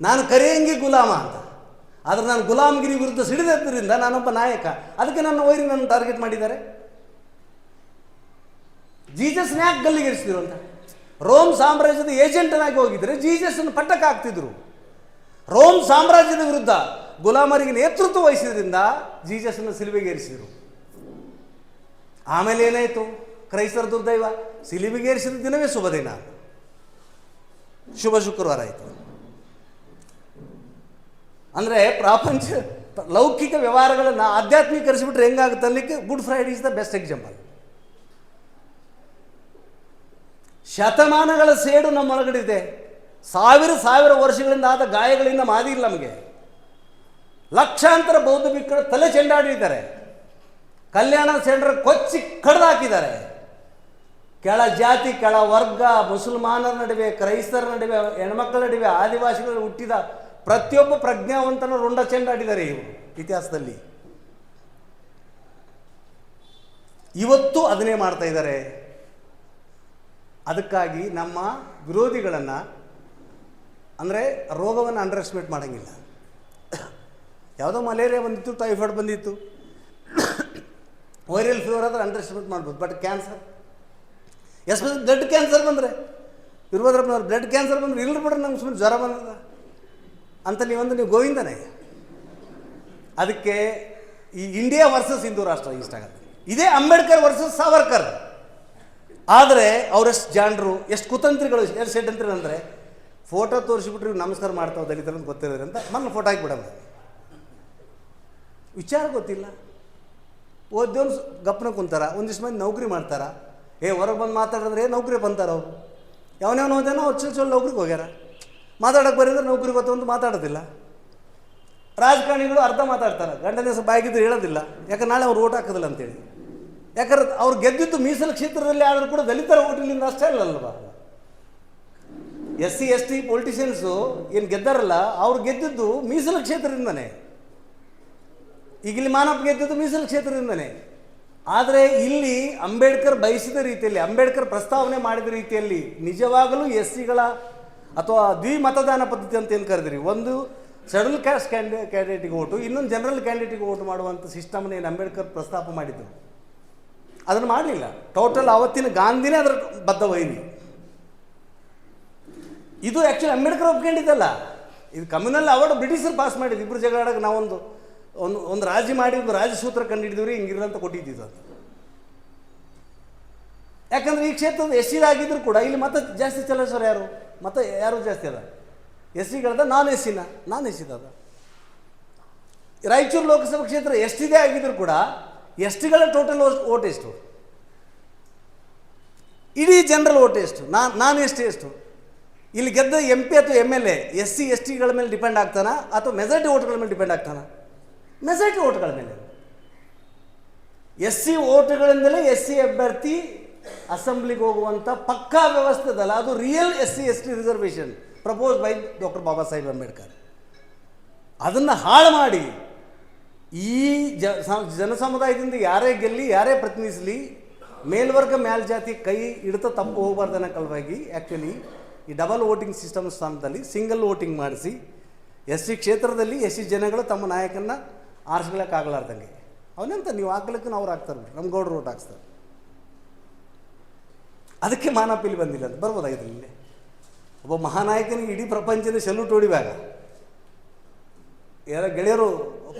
ನಾನು ಕರಿಯಂಗಿ ಗುಲಾಮ ಅಂತ. ಆದರೆ ನಾನು ಗುಲಾಮಗಿರಿ ವಿರುದ್ಧ ಸಿಡಿದದ್ದರಿಂದ ನಾನೊಬ್ಬ ನಾಯಕ. ಅದಕ್ಕೆ ನನ್ನ ವೈರಿ ನನ್ನ ಟಾರ್ಗೆಟ್ ಮಾಡಿದ್ದಾರೆ. ಜೀಸಸ್ನ ಯಾಕೆ ಗಲ್ಲಿಗೇರಿಸಿದ್ರು ಅಂತ? ರೋಮ್ ಸಾಮ್ರಾಜ್ಯದ ಏಜೆಂಟನಾಗಿ ಹೋಗಿದ್ರೆ ಜೀಸಸ್ನ ಪಟ್ಟಕ್ಕೆ ಹಾಕ್ತಿದ್ರು. ರೋಮ್ ಸಾಮ್ರಾಜ್ಯದ ವಿರುದ್ಧ ಗುಲಾಮರಿಗೆ ನೇತೃತ್ವ ವಹಿಸಿದ್ರಿಂದ ಅನ್ನು ಸಿಲುಬೆಗೇರಿಸಿದರು. ಆಮೇಲೆ ಏನಾಯಿತು? ಕ್ರೈಸ್ತರ ದುರ್ದೈವ ಸಿಲಿಬಿಗೇರಿಸಿದ ದಿನವೇ ಶುಭ ದಿನ ಶುಭ ಶುಕ್ರವಾರ ಆಯಿತು. ಅಂದರೆ ಪ್ರಾಪಂಚ, ಲೌಕಿಕ ವ್ಯವಹಾರಗಳನ್ನು ಆಧ್ಯಾತ್ಮೀಕರಿಸಿಬಿಟ್ರೆ ಹೆಂಗಾಗುತ್ತೆ ಅಲ್ಲಿಕ್ಕೆ? Good Friday is the best example ಶತಮಾನಗಳ ಸೇಡು ನಮ್ಮೊಳಗಡೆ ಸಾವಿರ ಸಾವಿರ ವರ್ಷಗಳಿಂದ ಆದ ಗಾಯಗಳಿಂದ ಮಾದಿಲ್ಲ ನಮಗೆ. ಲಕ್ಷಾಂತರ ಬೌದ್ಧ ಬಿಕ್ಕಳು ತಲೆ ಚೆಂಡಾಡಿದ್ದಾರೆ. ಕಲ್ಯಾಣ ಸೆಂಟರ್ ಕೊಚ್ಚಿ ಕಡ್ದು ಹಾಕಿದ್ದಾರೆ ಕೆಳ ಜಾತಿ, ಕೆಳ ವರ್ಗ, ಮುಸಲ್ಮಾನರ ನಡುವೆ, ಕ್ರೈಸ್ತರ ನಡುವೆ, ಹೆಣ್ಮಕ್ಳ ನಡುವೆ, ಆದಿವಾಸಿಗಳು ಹುಟ್ಟಿದ ಪ್ರತಿಯೊಬ್ಬ ಪ್ರಜ್ಞಾವಂತನ ರುಂಡ ಚೆಂಡಾಡಿದ್ದಾರೆ ಇವರು ಇತಿಹಾಸದಲ್ಲಿ. ಇವತ್ತು ಅದನ್ನೇ ಮಾಡ್ತಾ ಇದ್ದಾರೆ. ಅದಕ್ಕಾಗಿ ನಮ್ಮ ವಿರೋಧಿಗಳನ್ನು ಅಂದರೆ ರೋಗವನ್ನು ಅಂಡರ್ ಎಸ್ಟಿಮೇಟ್ ಮಾಡೋಂಗಿಲ್ಲ. ಯಾವುದೋ ಮಲೇರಿಯಾ ಬಂದಿತ್ತು, ಟೈಫಾಯ್ಡ್ ಬಂದಿತ್ತು. ವೈರಲ್ ಫೀವರ್ ಆದರೆ ಅಂಡರ್ ಎಸ್ಟಿಮೇಟ್ ಮಾಡ್ಬೋದು but cancer especially blood cancer ಬಂದರೆ. ಇರ್ಬೋದ್ರಪ್ಪನವ್ರು ಬ್ಲಡ್ ಕ್ಯಾನ್ಸರ್ ಬಂದರೆ ಇಲ್ಲರಿ ಬಿಡ್ರಿ ನಮ್ಗೆ ಸುಮ್ಮನೆ ಜ್ವರ ಬಂದದ ಅಂತ ನೀವೊಂದು ನೀವು ಗೋವಿಂದನೇ. ಅದಕ್ಕೆ ಈ ಇಂಡಿಯಾ ವರ್ಸಸ್ ಹಿಂದೂ ರಾಷ್ಟ್ರ ಇಷ್ಟ ಆಗುತ್ತೆ. ಇದೇ ಅಂಬೇಡ್ಕರ್ ವರ್ಸಸ್ ಸಾವರ್ಕರ್. ಆದರೆ ಅವರೆಷ್ಟು ಜಾಣರು, ಎಷ್ಟು ಕುತಂತ್ರಿಗಳು, ಎಷ್ಟು ಷಡ್ಯಂತ್ರಿ ಅಂದರೆ ಫೋಟೋ ತೋರಿಸಿಬಿಟ್ರೆ ನಮಸ್ಕಾರ ಮಾಡ್ತಾವೆ ದಲಿತರು ಅಂತ ಗೊತ್ತಿರೋದ್ರೆ ಅಂತ ಮೊನ್ನೆ ಫೋಟೋ ಹಾಕಿಬಿಡಲ್ಲ ವಿಚಾರ ಗೊತ್ತಿಲ್ಲ. ಓದ್ಯೋನು ಗಪ್ಪನ ಕುಂತಾರ, ಒಂದಿಷ್ಟು ಮಂದಿ ನೌಕರಿ ಮಾಡ್ತಾರ. ಏ, ಹೊರಗೆ ಬಂದು ಮಾತಾಡಿದ್ರೆ ನೌಕರಿ ಬಂತಾರ ಅವರು ಯಾವನ್ಯಾವನು ಹೋದೇನೋ ಅವ್ರು ಚಲ್ ಚಲ್ ನೌಕರಿಗೆ ಹೋಗ್ಯಾರ. ಮಾತಾಡೋಕೆ ಬರೀಂದ್ರೆ ನೌಕರಿ ಗೊತ್ತು ಅಂತ ಮಾತಾಡೋದಿಲ್ಲ. ರಾಜಕಾರಣಿಗಳು ಅರ್ಧ ಮಾತಾಡ್ತಾರೆ. ಗಂಡನ ದಿವಸ ಬಾಯಿಗಿದ್ರೆ ಹೇಳೋದಿಲ್ಲ. ಯಾಕಂದ್ರೆ ನಾಳೆ ಅವ್ರು ಓಟ್ ಹಾಕೋದಿಲ್ಲ ಅಂತೇಳಿ. ಯಾಕಂದ್ರೆ ಅವ್ರು ಗೆದ್ದಿದ್ದು ಮೀಸಲು ಕ್ಷೇತ್ರದಲ್ಲಿ ಆದರೂ ಕೂಡ ದಲಿತರ ಓಟಿನಿಂದ ಅಷ್ಟೇ ಅಲ್ಲಲ್ವ? S C S T politicians ಏನು ಗೆದ್ದಾರಲ್ಲ, ಅವ್ರು ಗೆದ್ದಿದ್ದು ಮೀಸಲು ಕ್ಷೇತ್ರದಿಂದನೇ. ಈಗ ಇಲ್ಲಿ ಮಾನಪ್ಪ ಗೆದ್ದಿದ್ದು ಮೀಸಲು ಕ್ಷೇತ್ರದಿಂದನೇ. ಆದರೆ ಇಲ್ಲಿ ಅಂಬೇಡ್ಕರ್ ಬಯಸಿದ ರೀತಿಯಲ್ಲಿ, ಅಂಬೇಡ್ಕರ್ ಪ್ರಸ್ತಾವನೆ ಮಾಡಿದ ರೀತಿಯಲ್ಲಿ ನಿಜವಾಗಲೂ ಎಸ್ ಸಿಗಳ ಅಥವಾ ದ್ವಿಮತದಾನ ಪದ್ಧತಿ ಅಂತ ಏನು ಕರೆದಿರಿ? ಒಂದು ಶೆಡ್ಯೂಲ್ ಕ್ಯಾಸ್ಟ್ ಕ್ಯಾಂಡಿ ಕ್ಯಾಂಡಿಡೇಟಿಗೆ ಓಟು, ಇನ್ನೊಂದು ಜನರಲ್ ಕ್ಯಾಂಡಿಡೇಟಿಗೆ ಓಟು ಮಾಡುವಂಥ ಸಿಸ್ಟಮ್ನ ಏನು ಅಂಬೇಡ್ಕರ್ ಪ್ರಸ್ತಾಪ ಮಾಡಿದ್ದು. ಅದನ್ನು ಮಾಡಲಿಲ್ಲ. ಟೋಟಲ್ ಅವತ್ತಿನ ಗಾಂಧಿನೇ ಅದರ ಬದ್ಧ ವೈರಿ ಇದು ಆ್ಯಕ್ಚುಲಿ ಅಂಬೇಡ್ಕರ್ ಒಪ್ಕೊಂಡಿದ್ದಲ್ಲ. ಇದು ಕಮ್ಯುನಲ್ ಅವಾರ್ಡ್ ಬ್ರಿಟಿಷರು ಪಾಸ್ ಮಾಡಿದ್ದು. ಇಬ್ಬರು ಜಗಳಾಡಕ್ಕೆ ನಾವೊಂದು, ಒಂದು ಒಂದು ರಾಜಿ ಮಾಡಿ, ಒಂದು ರಾಜಸೂತ್ರ ಕಂಡುಹಿಡಿದಿವ್ರಿ ಹಿಂಗಿರಲ್ಲ ಅಂತ ಕೊಟ್ಟಿದ್ದು ಅದು. ಯಾಕಂದ್ರೆ ಈ ಕ್ಷೇತ್ರದ ಆಗಿದ್ರು ಕೂಡ ಇಲ್ಲಿ ಮತ ಜಾಸ್ತಿ ಚಲಾಯಿಸೋರು ಯಾರು? ಮತ ಯಾರು ಜಾಸ್ತಿ ಅದ? ಎಸ್ ಸಿಗಳದ ನಾನ್ ಎಸ್ ಸಿನ ನಾನ್ ಎಸ್ ಸಿದ ರಾಯಚೂರು ಲೋಕಸಭಾ ಕ್ಷೇತ್ರ ಎಷ್ಟಿದೆ ಆಗಿದ್ರು ಕೂಡ ಎಸ್ ಟಿಗಳ ಟೋಟಲ್ ಓಟ್ ಎಷ್ಟು? ಇಡೀ ಜನರಲ್ ಓಟ್ ಎಷ್ಟು? ನಾನು ನಾನು ಎಷ್ಟು ಎಷ್ಟು? ಇಲ್ಲಿ ಗೆದ್ದ ಎಂ ಪಿ ಅಥವಾ M L A S C S ಟಿಗಳ ಮೇಲೆ ಡಿಪೆಂಡ್ ಆಗ್ತಾನ ಅಥವಾ ಮೆಜಾರಿಟಿ ಓಟ್ಗಳ ಮೇಲೆ ಡಿಪೆಂಡ್ ಆಗ್ತಾನ? ಮೆಜಾರಿಟಿ ಓಟ್ಗಳ ಮೇಲೆ. ಎಸ್ ಸಿ ಓಟ್ಗಳಿಂದಲೇ ಎಸ್ ಸಿ ಅಭ್ಯರ್ಥಿ ಅಸೆಂಬ್ಲಿಗೆ ಹೋಗುವಂಥ ಪಕ್ಕಾ ವ್ಯವಸ್ಥೆ ಅದಲ್ಲ. ಅದು real S C S T reservation propose by doctor Baba Saheb Ambedkar ಅದನ್ನು ಹಾಳು ಮಾಡಿ ಈ ಜ ಜನಸಮುದಾಯದಿಂದ ಯಾರೇ ಗೆಲ್ಲಿ, ಯಾರೇ ಪ್ರತಿನಿಧಿಸಲಿ, ಮೇಲ್ವರ್ಗ ಮೇಲ್ಜಾತಿ ಕೈ ಹಿಡಿತ ತಪ್ಪು ಹೋಗಬಾರ್ದು ಅನ್ನೋ ಕಲ್ವಾಗಿ ಆ್ಯಕ್ಚುಲಿ ಈ ಡಬಲ್ ವೋಟಿಂಗ್ ಸಿಸ್ಟಮ್ ಸ್ಥಾನದಲ್ಲಿ ಸಿಂಗಲ್ ವೋಟಿಂಗ್ ಮಾಡಿಸಿ ಎಸ್ ಸಿ ಕ್ಷೇತ್ರದಲ್ಲಿ ಎಸ್ ಸಿ ಜನಗಳು ತಮ್ಮ ನಾಯಕನ ಆರಿಸ್ಕೊಳ್ಳೋಕ್ಕಾಗಲಾರ್ದಂಗೆ ಅವನೆಂತ ನೀವು ಹಾಕ್ಲಿಕ್ಕೆ ಅವ್ರು ಹಾಕ್ತಾರೆ ನಮ್ಮ ಗೌಡ್ರು ಓಟ್ ಹಾಕ್ಸ್ತಾರೆ. ಅದಕ್ಕೆ ಮಾನಪಿಲಿ ಬಂದಿಲ್ಲ ಅಂತ ಬರ್ಬೋದಾಗಿದೆ ಇಲ್ಲಿ ಒಬ್ಬ ಮಹಾನಾಯಕನಿಗೆ ಇಡೀ ಪ್ರಪಂಚದ ಸೆಲ್ಯೂಟ್ ಹೊಡಿವಾಗ ಯಾರ ಗೆಳೆಯರು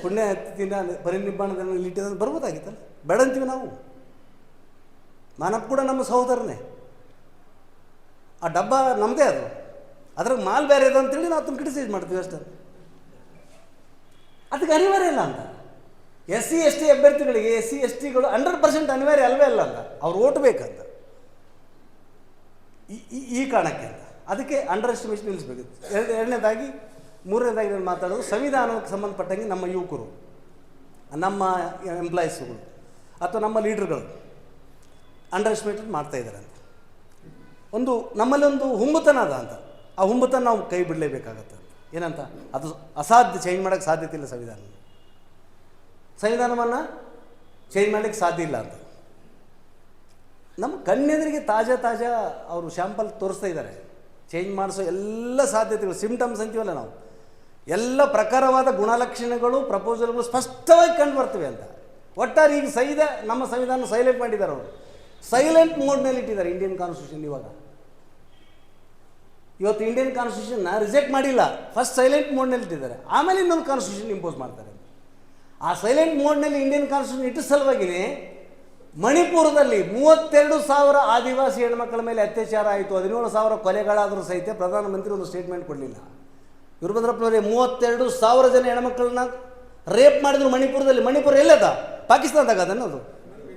ಪುಣ್ಯ ತಿನ್ನ ಪರಿನಿರ್ಮಾಣದಲ್ಲಿ ಇಟ್ಟಿದ್ದು ಬರ್ಬೋದಾಗಿತ್ತಲ್ಲ? ಬೇಡ ಅಂತೀವಿ ನಾವು. ಮಾನಪ್ಪ ಕೂಡ ನಮ್ಮ ಸಹೋದರನೇ. ಆ ಡಬ್ಬ ನಮ್ಮದೇ ಅದು. ಅದ್ರಾಗ ಮಾಲ್ ಬೇರೆ ಇದೆ ಅಂತೇಳಿ ನಾವು ತುಂಬ ಕ್ರಿಟಿಸೈಸ್ ಮಾಡ್ತೀವಿ ಅಷ್ಟೇ. ಅದಕ್ಕೆ ಅನಿವಾರ್ಯ ಇಲ್ಲ ಅಂತ. ಎಸ್ ಸಿ ಎಸ್ ಟಿ ಅಭ್ಯರ್ಥಿಗಳಿಗೆ ಎಸ್ ಸಿ ಎಸ್ ಟಿಗಳು ಹಂಡ್ರೆಡ್ ಪರ್ಸೆಂಟ್ ಅನಿವಾರ್ಯ ಅಲ್ವೇ ಅಲ್ಲ ಅಂತ. ಅವ್ರು ಓಟ್ ಬೇಕಂತ. ಈ- ಈ- ಕಾರಣಕ್ಕೆ ಅಂತ. ಅದಕ್ಕೆ ಅಂಡರ್ ಎಸ್ಟಿಮೇಷನ್ ನಿಲ್ಲಿಸ್ಬೇಕು. ಎರಡು, ಎರಡನೇದಾಗಿ, ಮೂರನೇದಾಗಿ ನಾನು ಮಾತಾಡೋದು, ಸಂವಿಧಾನಕ್ಕೆ ಸಂಬಂಧಪಟ್ಟಂಗೆ ನಮ್ಮ ಯುವಕರು, ನಮ್ಮ ಎಂಪ್ಲಾಯೀಸ್ಗಳು ಅಥವಾ ನಮ್ಮ ಲೀಡರ್ಗಳು ಅಂಡರ್ ಎಸ್ಟಿಮೇಟೆಡ್ ಮಾಡ್ತಾ ಇದ್ದಾರೆ ಅಂತ. ಒಂದು ನಮ್ಮಲ್ಲಿ ಒಂದು ಹುಂಬತನ ಅದ ಅಂತ. ಆ ಹುಂಬತನ ನಾವು ಕೈ ಬಿಡಲೇಬೇಕಾಗತ್ತೆ ಏನಂತ? ಅದು ಅಸಾಧ್ಯ ಚೇಂಜ್ ಮಾಡೋಕ್ಕೆ ಸಾಧ್ಯತೆ ಇಲ್ಲ ಸಂವಿಧಾನ. ಸಂವಿಧಾನವನ್ನು ಚೇಂಜ್ ಮಾಡಲಿಕ್ಕೆ ಸಾಧ್ಯ ಇಲ್ಲ ಅಂತ. ನಮ್ಮ ಕಣ್ಣೆದುರಿಗೆ ತಾಜಾ ತಾಜಾ ಅವರು ಶ್ಯಾಂಪಲ್ ತೋರಿಸ್ತಾ ಇದ್ದಾರೆ. ಚೇಂಜ್ ಮಾಡಿಸೋ ಎಲ್ಲ ಸಾಧ್ಯತೆಗಳು ಸಿಮ್ಟಮ್ಸ್ ಅಂತೀವಲ್ಲ ನಾವು. ಎಲ್ಲ ಪ್ರಕಾರವಾದ ಗುಣಲಕ್ಷಣಗಳು ಪ್ರಪೋಸಲ್ಗಳು ಸ್ಪಷ್ಟವಾಗಿ ಕಂಡು ಬರ್ತವೆ ಅಂತ. ಒಟ್ಟಾರೆ ಈಗ ಸೈದ ನಮ್ಮ ಸಂವಿಧಾನ ಸೈಲೆಂಟ್ ಮಾಡಿದ್ದಾರೆ ಅವರು. ಸೈಲೆಂಟ್ ಮೋಡ್ನಲ್ಲಿ ಇಟ್ಟಿದ್ದಾರೆ ಇಂಡಿಯನ್ ಕಾನ್ಸ್ಟಿಟ್ಯೂಷನ್ ಇವಾಗ. ಇವತ್ತು ಇಂಡಿಯನ್ ಕಾನ್ಸ್ಟಿಟ್ಯೂಷನ್ನ ರಿಜೆಕ್ಟ್ ಮಾಡಿಲ್ಲ. ಫಸ್ಟ್ ಸೈಲೆಂಟ್ ಮೋಡ್ನಲ್ಲಿ ಇಟ್ಟಿದ್ದಾರೆ. ಆಮೇಲೆ ಇನ್ನೊಂದು ಕಾನ್ಸ್ಟಿಟ್ಯೂಷನ್ ಇಂಪೋಸ್ ಮಾಡ್ತಾರೆ. ಆ ಸೈಲೆಂಟ್ ಮೋಡ್ನಲ್ಲಿ ಇಂಡಿಯನ್ ಕಾನ್ಸ್ಟಿಟ್ಯೂಷನ್ ಇಟ್ಟ ಸಲುವಾಗಿಯೇ ಮಣಿಪುರದಲ್ಲಿ ಮೂವತ್ತೆರಡು ಸಾವಿರ ಆದಿವಾಸಿ ಹೆಣ್ಮಕ್ಳ ಮೇಲೆ ಅತ್ಯಾಚಾರ ಆಯಿತು. ಹದಿನೇಳು ಸಾವಿರ ಕೊಲೆಗಳಾದರೂ ಸಹಿತ ಪ್ರಧಾನಮಂತ್ರಿ ಒಂದು ಸ್ಟೇಟ್ಮೆಂಟ್ ಕೊಡಲಿಲ್ಲ. ವೀರಭದ್ರಪ್ಪನವರೇ ಮೂವತ್ತೆರಡು ಸಾವಿರ ಜನ ಹೆಣ್ಮಕ್ಳನ್ನ ರೇಪ್ ಮಾಡಿದ್ರು ಮಣಿಪುರದಲ್ಲಿ. ಮಣಿಪುರ ಎಲ್ಲದ? ಪಾಕಿಸ್ತಾನದಾಗ ಅದನ್ನೋದು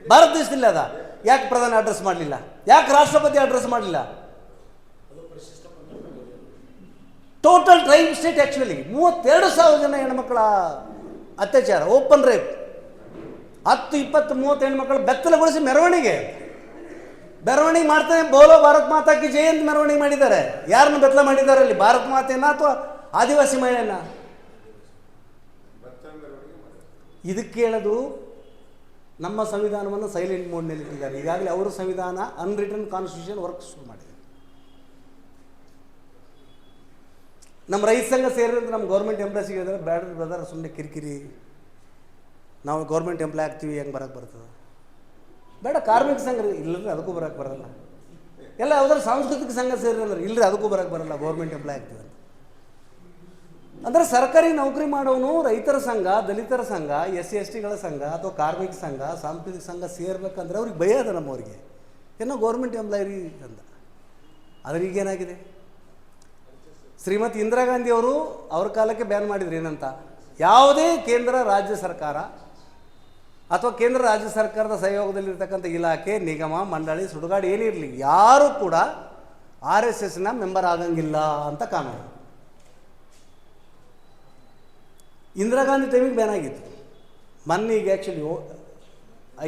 ಭಾರತ ದೇಶದಲ್ಲಿ ಅದ. ಯಾಕೆ ಪ್ರಧಾನ ಅಡ್ರೆಸ್ ಮಾಡಲಿಲ್ಲ? ಯಾಕೆ ರಾಷ್ಟ್ರಪತಿ ಅಡ್ರೆಸ್ ಮಾಡಲಿಲ್ಲ? ಟೋಟಲ್ ಟ್ರೈಬ್ ಸ್ಟೇಟ್ ಆ್ಯಕ್ಚುಲಿ ಮೂವತ್ತೆರಡು ಸಾವಿರ ಜನ ಹೆಣ್ಮಕ್ಳ ಅತ್ಯಾಚಾರ ಓಪನ್ ರೇಪ್ ಹತ್ತು, ಇಪ್ಪತ್ತು ಮೂವತ್ತು ಹೆಣ್ಮಕ್ಳು ಬೆತ್ತಲಗೊಳಿಸಿ ಮೆರವಣಿಗೆ. ಮೆರವಣಿಗೆ ಮಾಡ್ತಾನೆ ಬೋಲೋ ಭಾರತ್ ಮಾತಾ ಕಿ ಜೈ ಅಂತ ಮೆರವಣಿಗೆ ಮಾಡಿದ್ದಾರೆ. ಯಾರನ್ನು ಬೆತ್ತಲ ಮಾಡಿದ್ದಾರೆ ಅಲ್ಲಿ? ಭಾರತ್ ಮಾತೆಯನ್ನ ಅಥವಾ ಆದಿವಾಸಿ ಮಹಿಳೆಯನ್ನ ಇದಕ್ಕೆ ಹೇಳೋದು ನಮ್ಮ ಸಂವಿಧಾನವನ್ನು ಸೈಲೆಂಟ್ ಮೋಡ್ನಲ್ಲಿ ಇಟ್ಟಿದ್ದಾರೆ. ಈಗಾಗಲೇ ಅವರು ಸಂವಿಧಾನ ಅನ್ರಿಟನ್ ಕಾನ್ಸ್ಟಿಟ್ಯೂಷನ್ ವರ್ಕ್ ಶುರು ಮಾಡಿದೆ ನಮ್ಮ ರೈತ ಸಂಘ ಸೇರಿದ್ರೆ ನಮ್ಮ ಗೌರ್ಮೆಂಟ್ ಎಂಪ್ಲಾಯ್ಸಿಗೆ ಹೇಳಿದ್ರೆ ಬೇಡ ಬ್ರದರ್ ಸುಮ್ಮನೆ ಕಿರಿಕಿರಿ. ನಾವು ಗೌರ್ಮೆಂಟ್ ಎಂಪ್ಲಾಯ್ ಆಗ್ತೀವಿ, ಹೆಂಗೆ ಬರೋಕ್ಕೆ ಬರ್ತದೆ? ಬೇಡ, ಕಾರ್ಮಿಕ ಸಂಘ ಇಲ್ಲರಿ ಅದಕ್ಕೂ ಬರೋಕ್ಕೆ ಬರಲ್ಲ. ಎಲ್ಲ ಯಾವುದಾದ್ರು ಸಾಂಸ್ಕೃತಿಕ ಸಂಘ ಸೇರಿರಲ್ಲ ಇಲ್ಲರಿ ಅದಕ್ಕೂ ಬರೋಕ್ಕೆ ಬರಲ್ಲ ಗೌರ್ಮೆಂಟ್ ಎಂಪ್ಲಾಯ್ ಆಗ್ತೀವಿ ಅಂತ. ಅಂದರೆ ಸರ್ಕಾರಿ ನೌಕರಿ ಮಾಡೋನು ರೈತರ ಸಂಘ, ದಲಿತರ ಸಂಘ ಎಸ್ ಸಿ ಎಸ್ ಟಿಗಳ ಸಂಘ ಅಥವಾ ಕಾರ್ಮಿಕ ಸಂಘ, ಸಾಂಸ್ಕೃತಿಕ ಸಂಘ ಸೇರ್ಬೇಕಂದ್ರೆ ಅವ್ರಿಗೆ ಭಯ ಅದ ನಮ್ಮವ್ರಿಗೆ. ಏನೋ ಗೌರ್ಮೆಂಟ್ ಎಂಪ್ಲಾಯ್ ರೀ ಅಂತ. ಆದರೆ ಈಗೇನಾಗಿದೆ ಶ್ರೀಮತಿ ಇಂದಿರಾ ಗಾಂಧಿ ಅವರು ಅವ್ರ ಕಾಲಕ್ಕೆ ಬ್ಯಾನ್ ಮಾಡಿದ್ರು ಏನಂತ? ಯಾವುದೇ ಕೇಂದ್ರ, ರಾಜ್ಯ ಸರ್ಕಾರ ಅಥವಾ ಕೇಂದ್ರ ರಾಜ್ಯ ಸರ್ಕಾರದ ಸಹಯೋಗದಲ್ಲಿರ್ತಕ್ಕಂಥ ಇಲಾಖೆ, ನಿಗಮ, ಮಂಡಳಿ, ಸುಡುಗಾಡು ಏನಿರಲಿ ಯಾರೂ ಕೂಡ ಆರ್ ಎಸ್ ಎಸ್ನ ಮೆಂಬರ್ ಆಗಂಗಿಲ್ಲ ಅಂತ ಕಾನೂನು. ಇಂದಿರಾ ಗಾಂಧಿ ಟೈಮಿಗೆ ಬ್ಯಾನ್ ಆಗಿತ್ತು. ಮೊನ್ನೆ ಈಗ ಆ್ಯಕ್ಚುಲಿ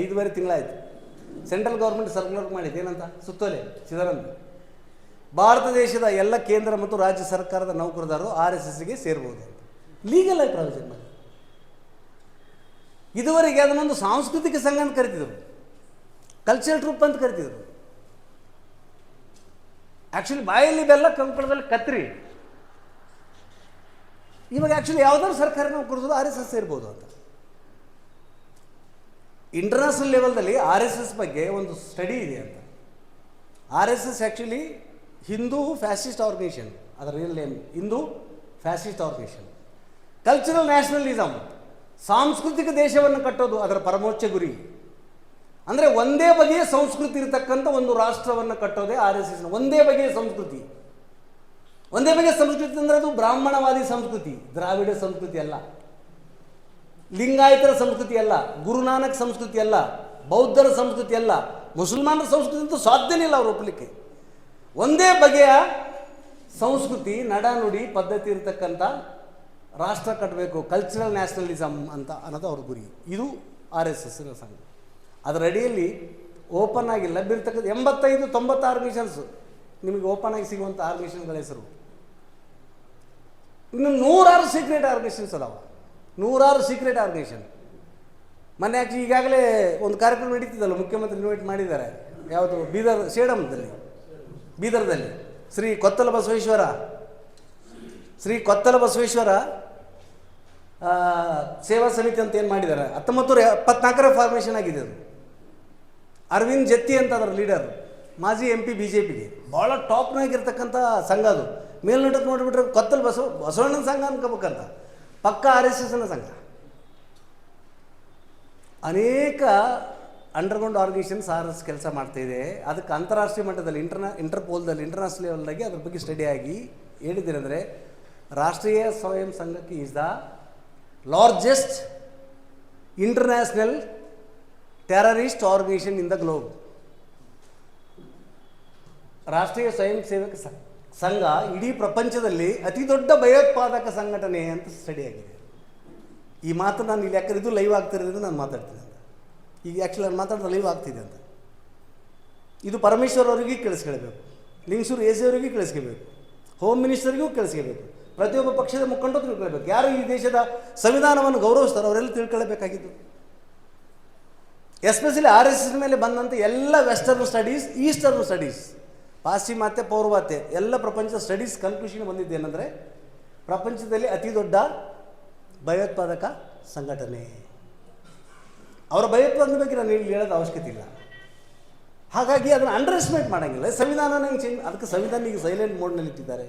ಐದುವರೆ ತಿಂಗಳಾಯಿತು. ಸೆಂಟ್ರಲ್ ಗೌರ್ಮೆಂಟ್ ಸರ್ಕ್ಯುಲರ್ ಮಾಡಿದೆ ಏನಂತ? ಸುತ್ತೋಲೆ ಚಿದಾನಂದ ಭಾರತ ದೇಶದ ಎಲ್ಲ ಕೇಂದ್ರ ಮತ್ತು ರಾಜ್ಯ ಸರ್ಕಾರದ ನೌಕರದಾರರು ಆರ್ ಎಸ್ ಎಸ್ಗೆ ಸೇರ್ಬೋದು ಲೀಗಲ್ ಆಗಿ ಪ್ರಾವಿಷನ್ ಮಾಡಿ ಇದುವರೆಗೆ ಅದನ್ನೊಂದು ಸಾಂಸ್ಕೃತಿಕ ಸಂಘ ಅಂತ ಕರಿತಿದ್ರು. ಕಲ್ಚರಲ್ ಟ್ರೂಪ್ ಅಂತ ಕರಿತಿದ್ರು. ಆ್ಯಕ್ಚುಲಿ ಬಾಯಲ್ಲಿ ಬೆಲ್ಲ ಕಂಕಣದಲ್ಲಿ ಕತ್ರಿ. ಇವಾಗ ಆ್ಯಕ್ಚುಲಿ ಯಾವುದಾದ್ರು ಸರ್ಕಾರ ನಾವು ಕೊಡಿಸೋದು ಆರ್ ಎಸ್ ಎಸ್ ಇರ್ಬೋದು ಅಂತ. ಇಂಟರ್ನ್ಯಾಷನಲ್ ಲೆವೆಲ್ದಲ್ಲಿ ಆರ್ ಎಸ್ ಎಸ್ ಬಗ್ಗೆ ಒಂದು ಸ್ಟಡಿ ಇದೆ ಅಂತ. R S S actually Hindu fascist organisation ಅದರ real name Hindu fascist organisation cultural nationalism ಸಾಂಸ್ಕೃತಿಕ ದೇಶವನ್ನು ಕಟ್ಟೋದು ಅದರ ಪರಮೋಚ್ಚ ಗುರಿ. ಅಂದರೆ ಒಂದೇ ಬಗೆಯ ಸಂಸ್ಕೃತಿ ಇರತಕ್ಕಂಥ ಒಂದು ರಾಷ್ಟ್ರವನ್ನು ಕಟ್ಟೋದೇ ಆರ್ ಎಸ್ ಎಸ್ ಒಂದೇ ಬಗೆಯ ಸಂಸ್ಕೃತಿ. ಒಂದೇ ಬಗೆಯ ಸಂಸ್ಕೃತಿ ಅಂದರೆ ಅದು ಬ್ರಾಹ್ಮಣವಾದಿ ಸಂಸ್ಕೃತಿ, ದ್ರಾವಿಡ ಸಂಸ್ಕೃತಿ ಅಲ್ಲ. ಲಿಂಗಾಯತರ ಸಂಸ್ಕೃತಿ ಅಲ್ಲ, ಗುರುನಾನಕ್ ಸಂಸ್ಕೃತಿ ಅಲ್ಲ, ಬೌದ್ಧರ ಸಂಸ್ಕೃತಿ ಅಲ್ಲ, ಮುಸಲ್ಮಾನರ ಸಂಸ್ಕೃತಿ ಅಂತೂ ಸಾಧ್ಯನೇ ಇಲ್ಲ ಅವ್ರು ಒಪ್ಪಲಿಕ್ಕೆ ಒಂದೇ ಬಗೆಯ ಸಂಸ್ಕೃತಿ ನಡನುಡಿ ಪದ್ಧತಿ ಇರತಕ್ಕಂಥ ರಾಷ್ಟ್ರ ಕಟ್ಟಬೇಕು ಕಲ್ಚರಲ್ ನ್ಯಾಷನಲಿಸಮ್ ಅಂತ ಅನ್ನೋದು ಅವ್ರ ಗುರಿ. ಇದು ಆರ್ ಎಸ್ ಎಸ್ ಸಂಘ. ಅದರ ಅಡಿಯಲ್ಲಿ ಓಪನ್ ಆಗಿ ಲಭ್ಯವಿರ್ತಕ್ಕಂಥ ಎಂಬತ್ತೈದು ತೊಂಬತ್ತು ಆರ್ಗನೈಸೇಷನ್ಸು ನಿಮಗೆ ಓಪನ್ ಆಗಿ ಸಿಗುವಂಥ ಆರ್ಗನೈಸೇಷನ್ಗಳ ಹೆಸರು. ಇನ್ನು ನೂರಾರು ಸೀಕ್ರೆಟ್ ಆರ್ಗನೈಸೇಷನ್ಸ್ ಅದಾವ. ನೂರಾರು ಸೀಕ್ರೆಟ್ ಆರ್ಗನೈಸೇಷನ್ ಮೊನ್ನೆ ಆಕ್ಚುಲಿ ಈಗಾಗಲೇ ಒಂದು ಕಾರ್ಯಕ್ರಮ ನಡೀತಿದ್ದಲ್ಲ, ಮುಖ್ಯಮಂತ್ರಿ ಇನ್ವೈಟ್ ಮಾಡಿದ್ದಾರೆ. ಯಾವುದು? ಬೀದರ್ ಸೇಡಮ್ದಲ್ಲಿ ಬೀದರ್ದಲ್ಲಿ. ಶ್ರೀ ಕೊತ್ತಲ ಬಸವೇಶ್ವರ. ಶ್ರೀ ಕೊತ್ತಲ ಬಸವೇಶ್ವರ ಸೇವಾ ಸಮಿತಿ ಅಂತ ಏನು ಮಾಡಿದ್ದಾರೆ ಹತ್ತೊಂಬತ್ತು ನೂರ ಎಪ್ಪತ್ನಾಲ್ಕರ ಫಾರ್ಮೇಷನ್ ಆಗಿದೆ ಅದು. ಅರವಿಂದ್ ಜತ್ತಿ ಅಂತ ಅದರ ಲೀಡರ್ ಮಾಜಿ ಎಂ ಪಿ ಬಿ ಜೆ ಪಿಗೆ ಭಾಳ ಟಾಪ್ನಾಗಿರ್ತಕ್ಕಂಥ ಸಂಘ ಅದು. ಮೇಲ್ನೋಟಕ್ಕೆ ನೋಡಿಬಿಟ್ರೆ ಕೊತ್ತಲು ಬಸವ, ಬಸವಣ್ಣನ ಸಂಘ ಅನ್ಕೋಬೇಕಂತ. ಪಕ್ಕ ಆರ್ ಎಸ್ ಎಸ್ನ ಸಂಘ. ಅನೇಕ ಅಂಡರ್ಗ್ರೌಂಡ್ ಆರ್ಗನೈಸೇಷನ್ಸ್ ಆರ್ ಎಸ್ ಕೆಲಸ ಮಾಡ್ತಾ ಇದೆ. ಅದಕ್ಕೆ ಅಂತಾರಾಷ್ಟ್ರೀಯ ಮಟ್ಟದಲ್ಲಿ ಇಂಟರ್ನಾ ಇಂಟರ್ಪೋಲ್ದಲ್ಲಿ ಇಂಟರ್ನ್ಯಾಷನಲ್ ಲೆವೆಲ್ದಾಗಿ ಅದ್ರ ಬಗ್ಗೆ ಸ್ಟಡಿ ಆಗಿ ಹೇಳಿದ್ದೇನೆಂದರೆ, ರಾಷ್ಟ್ರೀಯ ಸ್ವಯಂ ಸಂಘಕ್ಕೆ is the largest international terrorist organisation in the globe Rashtriya Swayam Sevak ಸಂಘ ಇಡೀ ಪ್ರಪಂಚದಲ್ಲಿ ಅತಿ ದೊಡ್ಡ ಭಯೋತ್ಪಾದಕ ಸಂಘಟನೆ ಅಂತ ಸ್ಟಡಿ ಆಗಿದೆ. ಈ ಮಾತು ನಾನು ಇಲ್ಲಿ ಯಾಕಂದ್ರೆ ಇದು ಲೈವ್ ಆಗ್ತಿರೋದ್ರಿಂದ ನಾನು ಮಾತಾಡ್ತೀನಿ ಅಂತ. ಈಗ ಆ್ಯಕ್ಚುಲಿ ನಾನು ಮಾತಾಡಿದ್ರೆ ಲೈವ್ ಆಗ್ತಿದೆ ಅಂತ. ಇದು ಪರಮೇಶ್ವರ್ ಅವರಿಗೆ ಕೇಳಿಸ್ಕೊಳ್ಬೇಕು. ಲಿಂಗಸೂರು ಎ ಸಿ ಅವರಿಗೂ ಕೇಳಿಸ್ಕೋಬೇಕು ಹೋಮ್ ಮಿನಿಸ್ಟರ್ಗೂ ಕೇಳಿಸ್ಕೋಬೇಕು ಪ್ರತಿಯೊಬ್ಬ ಪಕ್ಷದ ಮುಖಂಡರು ತಿಳ್ಕೊಳ್ಬೇಕು. ಯಾರು ಈ ದೇಶದ ಸಂವಿಧಾನವನ್ನು ಗೌರವಿಸ್ತಾರೋ ಅವರೆಲ್ಲ ತಿಳ್ಕೊಳ್ಬೇಕಾಗಿದ್ದು. ಎಸ್ಪೆಷಲಿ ಆರ್ ಎಸ್ ಎಸ್ ಮೇಲೆ ಬಂದಂಥ ಎಲ್ಲ ವೆಸ್ಟರ್ನ್ ಸ್ಟಡೀಸ್ ಈಸ್ಟರ್ನ್ ಸ್ಟಡೀಸ್ ಪಾಶ್ಚಿಮಾತ್ಯ, ಪೌರ್ವಾತ್ಯ ಎಲ್ಲ ಪ್ರಪಂಚದ ಸ್ಟಡೀಸ್ ಕನ್ಕ್ಲೂಷನ್ ಬಂದಿದ್ದೇನೆಂದರೆ ಪ್ರಪಂಚದಲ್ಲಿ ಅತಿ ದೊಡ್ಡ ಭಯೋತ್ಪಾದಕ ಸಂಘಟನೆ. ಅವರ ಭಯೋತ್ಪಾದನೆ ಬಗ್ಗೆ ನಾನು ಇಲ್ಲಿ ಹೇಳೋದು ಅವಶ್ಯಕತೆ ಇಲ್ಲ. ಹಾಗಾಗಿ ಅದನ್ನು ಅಂಡರ್ ಎಸ್ಟಿಮೇಟ್ ಮಾಡೋಂಗಿಲ್ಲ ಸಂವಿಧಾನ ಚೇಂಜ್ ಅದಕ್ಕೆ ಸಂವಿಧಾನ ಈಗ ಸೈಲೆಂಟ್ ಮೋಡ್ನಲ್ಲಿ ಇಟ್ಟಿದ್ದಾರೆ